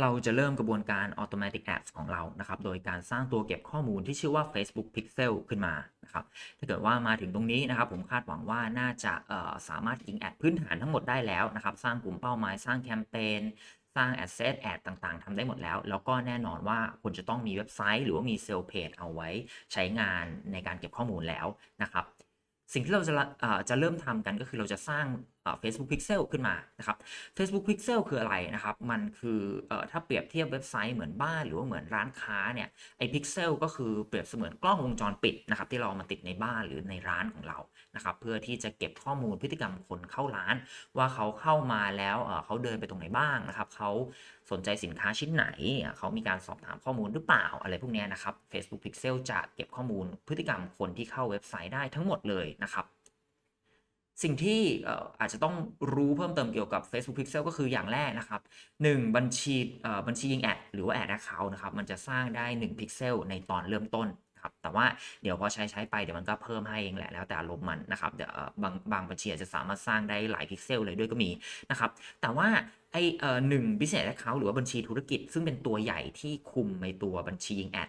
เราจะเริ่มกระบวนการ Automatic Ads ของเรานะครับ โดยการสร้างตัวเก็บข้อมูลที่ชื่อว่า Facebook Pixel ขึ้นมานะครับ ถ้าเกิดว่ามาถึงตรงนี้นะครับ ผมคาดหวังว่าน่าจะเอ่อสามารถยิงแอดพื้นฐานทั้งหมดได้แล้วนะครับ สร้างกลุ่มเป้าหมาย สร้างแคมเปญ สร้าง Asset Ad ต่างๆทำได้หมดแล้ว แล้วก็แน่นอนว่าคุณจะต้องมีเว็บไซต์ หรือว่ามีเซลล์เพจเอาไว้ใช้งานในการเก็บข้อมูลแล้วนะครับ สิ่งที่เราจะะเอ่อจะเริ่มทำกันก็คือเราจะสร้าง Facebook Pixel ขึ้นมานะครับ Facebook Pixel คืออะไรนะครับ มันคืออถ้าเปรียบเทียบเว็บไซต์เหมือนบ้านหรือว่าเหมือนร้านค้าเนี่ยไอ้ Pixel ก็คือเปรียบเสมือนกล้องวงจรปิดนะครับที่เรามาติดในบ้านหรือในร้านของเรานะครับเพื่อที่จะเก็บข้อมูลพฤติกรรมคนเข้าร้าน ว่าเขาเข้ามาแล้วเขาเดินไปตรงไหนบ้างนะครับเขาสนใจสินค้าชิ้นไหน เขามีการสอบถามข้อมูลหรือเปล่าอะไรพวกนี้นะครับ Facebook Pixel จะเก็บข้อมูลพฤติกรรมคนที่เข้าเว็บไซต์ได้ทั้งหมดเลยนะครับ สิ่งที่อาจจะต้องรู้เพิ่มเติมเกี่ยวกับ Facebook Pixel ก็คืออย่างแรกนะครับ 1 บัญชีบัญชียิงแอดหรือว่าแอด Account นะครับ มันจะสร้างได้ 1 พิกเซลในตอนเริ่มต้นครับแต่ว่าเดี๋ยวพอใช้ใช้ไปเดี๋ยวมันก็เพิ่มให้เองแหละแล้วแต่อารมณ์มันนะครับเดี๋ยวบางบางบัญชีอาจจะสามารถสร้างได้หลายพิกเซลเลยด้วยก็มีนะครับแต่ว่าไอเอ่อหนึ่ง business account หรือว่าบัญชีธุรกิจ ซึ่งเป็นตัวใหญ่ที่คุมในตัวบัญชียิงแอด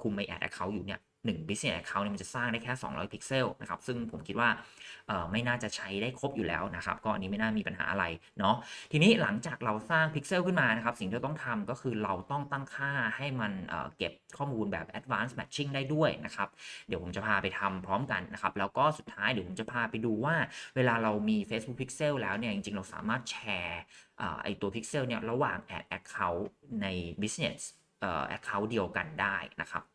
คุมไอแอด account อยู่เนี่ย ง business account เนี่ยมันจะสร้างได้แค่ 200 พิกเซลนะครับ ซึ่งผมคิดว่าไม่น่าจะใช้ได้ครบอยู่แล้วนะครับ ก็อันนี้ไม่น่ามีปัญหาอะไรเนาะ ทีนี้หลังจากเราสร้างพิกเซลขึ้นมานะครับ สิ่งที่เราต้องทำก็คือเราต้องตั้งค่าให้มันเเก็บข้อมูลแบบ advanced matching ได้ด้วยนะครับ เดี๋ยวผมจะพาไปทำพร้อมกันนะครับ แล้วก็สุดท้ายเดี๋ยวผมจะพาไปดูว่าเวลาเรามี Facebook Pixel แล้วเนี่ยจริงๆ เราสามารถแชร์ไอตัว Pixel เนี่ยระหว่าง Ad Account ใน Business เอ่อ Account เดียวกันได้นะครับ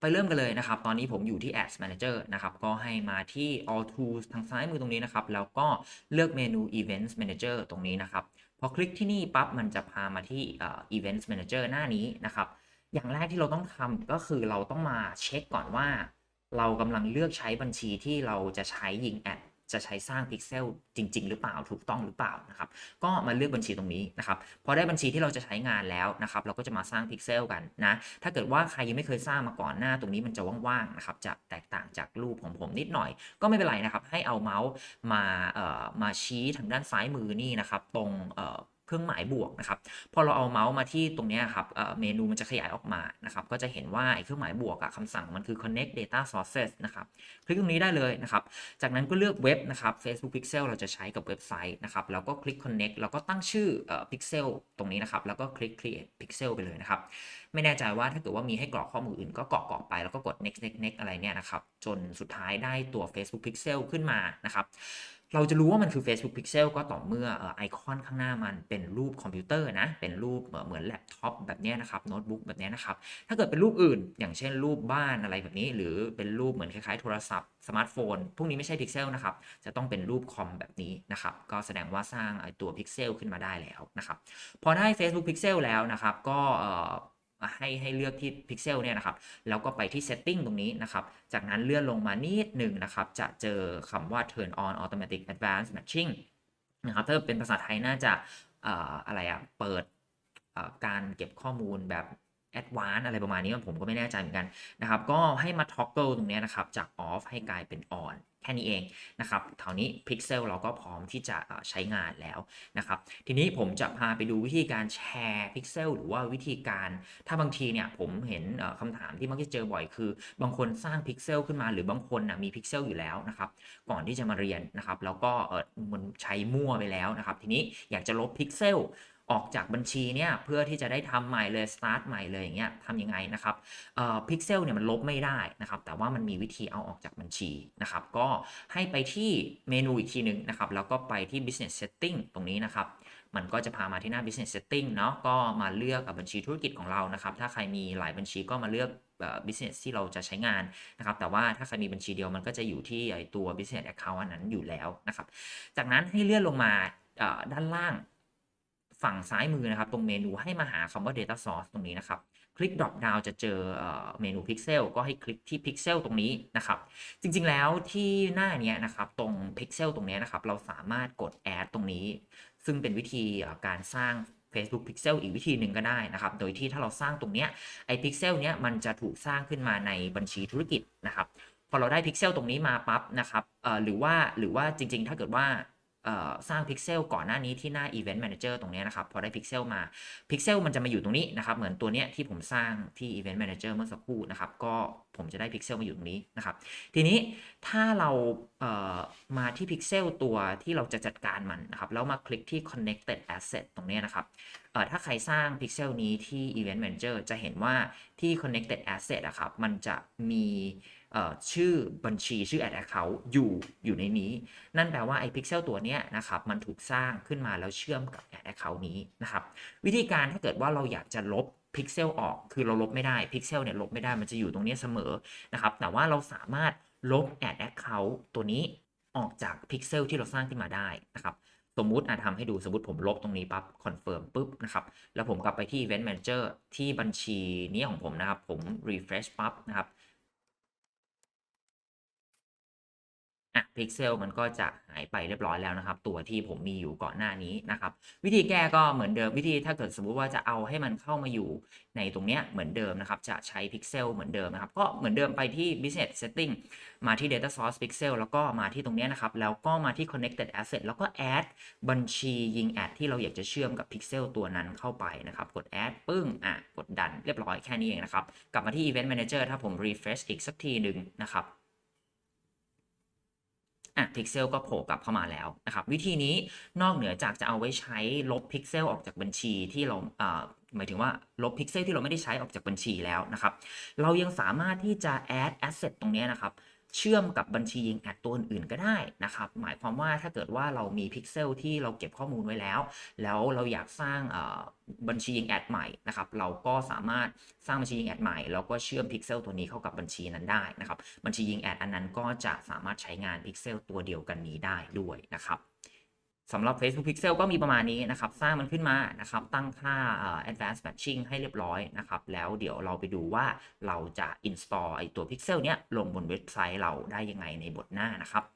ไปเริ่มกันเลยนะครับ ตอนนี้ผมอยู่ที่ Ads Manager นะครับ ก็ให้มาที่ All Tools ทางซ้ายมือตรงนี้นะครับ แล้วก็เลือกเมนู Events Manager ตรงนี้นะครับ พอคลิกที่นี่ปั๊บ มันจะพามาที่ Events Manager หน้านี้นะครับ อย่างแรกที่เราต้องทำก็คือเราต้องมาเช็คก่อนว่า เรากำลังเลือกใช้บัญชีที่เราจะใช้ยิงแอด จะใช้สร้างพิกเซลจริง ๆ หรือเปล่าถูกต้องหรือเปล่านะครับก็มาเลือกบัญชีตรงนี้นะครับพอได้บัญชีที่เราจะใช้งานแล้วนะครับเราก็จะมาสร้างพิกเซลกันนะถ้าเกิดว่าใครยังไม่เคยสร้างมาก่อนหน้าตรงนี้มันจะว่างๆนะครับจะแตกต่างจากรูปของผมนิดหน่อย ก็ไม่เป็นไรนะครับให้เอาเมาส์มาเอ่อมาชี้ทางด้านซ้ายมือนี่นะครับตรงเอ่อ เครื่องหมายบวกนะครับ พอเราเอาเมาส์มาที่ตรงนี้ครับเมนูมันจะขยายออกมานะครับ ก็จะเห็นว่าไอ้เครื่องหมายบวกอะคำสั่งมันคือ connect data sources นะครับ คลิกตรงนี้ได้เลยนะครับ จากนั้นก็เลือกเว็บนะครับ Facebook Pixel เราจะใช้กับเว็บไซต์นะครับ แล้วก็คลิก connect แล้วก็ตั้งชื่ออ Pixel ตรงนี้นะครับ แล้วก็คลิก create Pixel ไปเลยนะครับ ไม่แน่ใจว่าถ้าเกิดว่ามีให้กรอกข้อมูลอื่นก็กรอกกรอกไปแล้วก็กด next next next อะไรเนี่ยนะครับ จนสุดท้ายได้ตัว Facebook Pixel ขึ้นมานะครับ เราจะรู้ว่ามันคือ Facebook Pixel ก็ต่อเมื่อไอคอนข้างหน้ามันเป็นรูปคอมพิวเตอร์นะ เป็นรูปเหมือนแล็ปท็อปแบบนี้นะครับ โน้ตบุ๊กแบบนี้นะครับ ถ้าเกิดเป็นรูปอื่น อย่างเช่นรูปบ้านอะไรแบบนี้ หรือเป็นรูปเหมือนคล้ายๆ โทรศัพท์สมาร์ทโฟน พวกนี้ไม่ใช่ Pixel นะครับ จะต้องเป็นรูปคอมแบบนี้นะครับ ก็แสดงว่าสร้างไอตัว Pixel ขึ้นมาได้แล้วนะครับ พอได้ Facebook Pixel แล้วนะครับ ก็ ให้ให้เลือกที่พิกเซลเนี่ยนะครับแล้วก็ไปที่ Setting ตรงนี้นะครับ จากนั้นเลื่อนลงมานิดหนึ่งนะครับ จะเจอคำว่า Turn on Automatic Advanced Matching นะครับถ้าเป็นภาษาไทยน่าจะอออะไรอะเปิดการเก็บข้อมูลแบบ Advanced อะไรประมาณนี้ผมก็ไม่แน่ใจเหมือนกันนะครับ ก็ให้มา toggle ตรงนี้นะครับ จาก off ให้กลายเป็น on แค่นี้เองนะครับครานี้ Pixel เราก็พร้อมที่จะใช้งานแล้วนะครับ ทีนี้ผมจะพาไปดูวิธีการแชร์ Pixel หรือว่าวิธีการ ถ้าบางทีเนี่ยผมเห็นเอ่อคำถามที่มักจะเจอบ่อยคือ บางคนสร้าง Pixel ขึ้นมาหรือบางคนนะมี Pixel อยู่แล้วนะครับ ก่อนที่จะมาเรียนนะครับ แล้วก็มันใช้มั่วไปแล้วนะครับ ทีนี้อยากจะลบ Pixel ออกจากบัญชีเนี่ยเพื่อที่จะได้ทำใหม่เลย start ใหม่เลยอย่างเงี้ยทำยังไงนะครับเอ่อ Pixel เนี่ยมันลบไม่ได้นะครับ แต่ว่ามันมีวิธีเอาออกจากบัญชีนะครับ ก็ให้ไปที่เมนูอีกทีหนึ่งนะครับ แล้วก็ไปที่ business setting ตรงนี้นะครับมันก็จะพามาที่หน้า business setting เนาะก็มาเลือกบัญชีธุรกิจของเรานะครับ ถ้าใครมีหลายบัญชีก็มาเลือกเอ่อ business ที่เราจะใช้งานนะครับ แต่ว่าถ้าใครมีบัญชีเดียวมันก็จะอยู่ที่ไอตัว business account อันนั้นอยู่แล้วนะครับ จากนั้นให้เลื่อนลงมาด้านล่าง ฝั่งซ้ายมือนะครับ ตรงเมนูให้มาหาคำว่า data source ตรงนี้นะครับ คลิก drop down จะเจอเมนู Pixel ก็ให้คลิกที่ Pixel ตรงนี้นะครับ จริงๆแล้วที่หน้านี้นะครับตรง Pixel ตรงนี้นะครับ เราสามารถกด add ตรงนี้ ซึ่งเป็นวิธีการสร้าง Facebook Pixel อีกวิธีหนึ่งก็ได้นะครับ โดยที่ถ้าเราสร้างตรงเนี้ยไอ้ Pixel เนี้ยมันจะถูกสร้างขึ้นมาในบัญชีธุรกิจนะครับ พอเราได้ Pixel ตรงนี้มาปั๊บนะครับเอ่อหรือว่าหรือว่าจริง ๆ ถ้าเกิดว่า สร้างพิกเซลก่อนหน้านี้ที่หน้า Event Manager ตรงนี้นะครับ พอได้พิกเซลมาพิกเซลมันจะมาอยู่ตรงนี้นะครับ เหมือนตัวเนี้ยที่ผมสร้างที่ Event Manager เมื่อสักครู่นะครับ ก็ผมจะได้พิกเซลมาอยู่ตรงนี้นะครับ ทีนี้ถ้าเราเมาที่พิกเซลตัวที่เราจะจัดการมันนะครับ แล้วมาคลิกที่ connected asset ตรงนี้นะครับถ้าใครสร้างพิกเซลนี้ที่ Event Manager จะเห็นว่าที่ connected asset อะครับ มันจะมี ชื่อบัญชีชื่อ ad account อยู่อยู่ในนี้ นั่นแปลว่าไอ้พิกเซลตัวนี้นะครับมันถูกสร้างขึ้นมาแล้วเชื่อมกับ ad account นี้นะครับวิธีการถ้าเกิดว่าเราอยากจะลบพิกเซลออกคือเราลบไม่ได้พิกเซลเนี่ยลบไม่ได้มันจะอยู่ตรงนี้เสมอนะครับแต่ว่าเราสามารถลบ ad account ตัวนี้ออกจากพิกเซลที่เราสร้างขึ้นมาได้นะครับสมมุติอาทำให้ดูสมมติผมลบตรงนี้ปั๊บคอนเฟิร์มปุ๊บนะครับแล้วผมกลับไปที่ Event Manager ที่บัญชีนี้ของผมนะครับ ผม refresh ปั๊บนะครับ อะพิกเซลมันก็จะหายไปเรียบร้อยแล้วนะครับ ตัวที่ผมมีอยู่ก่อนหน้านี้นะครับ วิธีแก้ก็เหมือนเดิมวิธีถ้าเกิดสมมุติว่าจะเอาให้มันเข้ามาอยู่ในตรงเนี้ยเหมือนเดิมนะครับ จะใช้พิกเซลเหมือนเดิมนะครับ ก็เหมือนเดิมไปที่ business setting มาที่ data source pixel แล้วก็มาที่ตรงเนี้ยนะครับ แล้วก็มาที่ connected asset แล้วก็ add บัญชียิง add ที่เราอยากจะเชื่อมกับพิกเซลตัวนั้นเข้าไปนะครับ กด add ปึ้งอะกดดันเรียบร้อยแค่นี้เองนะครับ กลับมาที่ event manager ถ้าผม refresh อีกสักทีหนึ่งนะครับ อะพิกเซลก็โผล่กลับเข้ามาแล้วนะครับ วิธีนี้นอกเหนือจากจะเอาไว้ใช้ลบพิกเซลออกจากบัญชีที่เราเอ่อหมายถึงว่าลบพิกเซลที่เราไม่ได้ใช้ออกจากบัญชีแล้วนะครับ เรายังสามารถที่จะ add asset ตรงนี้นะครับ เชื่อมกับบัญชียิงแอดตัวอื่นๆก็ได้นะครับ หมายความว่าถ้าเกิดว่าเรามีพิกเซลที่เราเก็บข้อมูลไว้แล้ว แล้วเราอยากสร้างบัญชียิงแอดใหม่นะครับ เราก็สามารถสร้างบัญชียิงแอดใหม่แล้วก็เชื่อมพิกเซลตัวนี้เข้ากับบัญชีนั้นได้นะครับ บัญชียิงแอดอันนั้นก็จะสามารถใช้งานพิกเซลตัวเดียวกันนี้ได้ด้วยนะครับ สำหรับ Facebook Pixel ก็มีประมาณนี้นะครับ สร้างมันขึ้นมานะครับ ตั้งค่าเออ advanced matching ให้เรียบร้อยนะครับ แล้วเดี๋ยวเราไปดูว่าเราจะ install ไอตัว Pixel เนี้ยลงบนเว็บไซต์เราได้ยังไงในบทหน้านะครับ